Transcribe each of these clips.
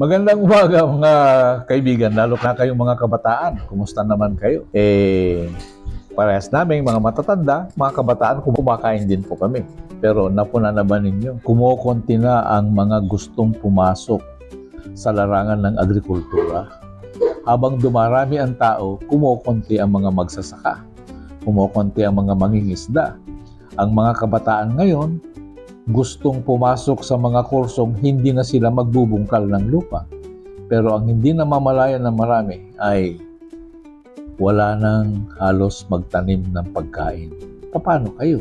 Magandang umaga mga kaibigan, lalo na kayong mga kabataan. Kumusta naman kayo? Eh, parehas namin mga matatanda, mga kabataan, kumakain din po kami. Pero napuna naman ninyo, kumukonti na ang mga gustong pumasok sa larangan ng agrikultura. Habang dumarami ang tao, kumukonti ang mga magsasaka. Kumukonti ang mga mangingisda. Ang mga kabataan ngayon, gustong pumasok sa mga kursong hindi na sila magbubungkal ng lupa. Pero ang hindi na mamalayan ng marami ay wala nang halos magtanim ng pagkain. Paano kayo?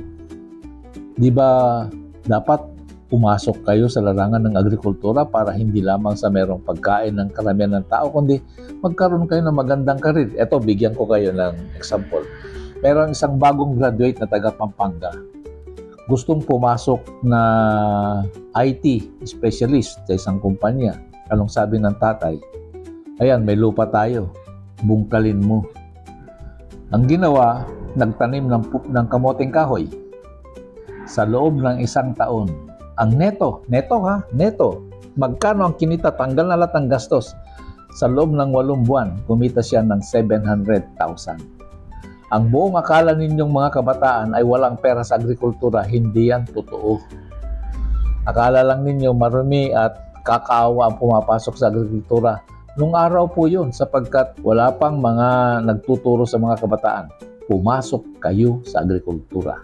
Di ba dapat pumasok kayo sa larangan ng agrikultura para hindi lamang sa merong pagkain ng karamihan ng tao, kundi magkaroon kayo ng magandang karir. Ito, bigyan ko kayo ng example. Meron isang bagong graduate na taga Pampanga gustong pumasok na IT specialist sa isang kumpanya. Anong sabi ng tatay? Ayan, may lupa tayo. Bungkalin mo. Ang ginawa, nagtanim ng, ng kamoting kahoy. Sa loob ng isang taon, ang neto, neto ha, neto, magkano ang kinita, tanggal na lahat ang gastos. Sa loob ng walong buwan, kumita siya ng 700,000. Ang buong akala ninyong mga kabataan ay walang pera sa agrikultura, hindi yan totoo. Akala lang ninyo marumi at kakaawa ang pumapasok sa agrikultura. Nung araw po yun sapagkat wala pang mga nagtuturo sa mga kabataan. Pumasok kayo sa agrikultura.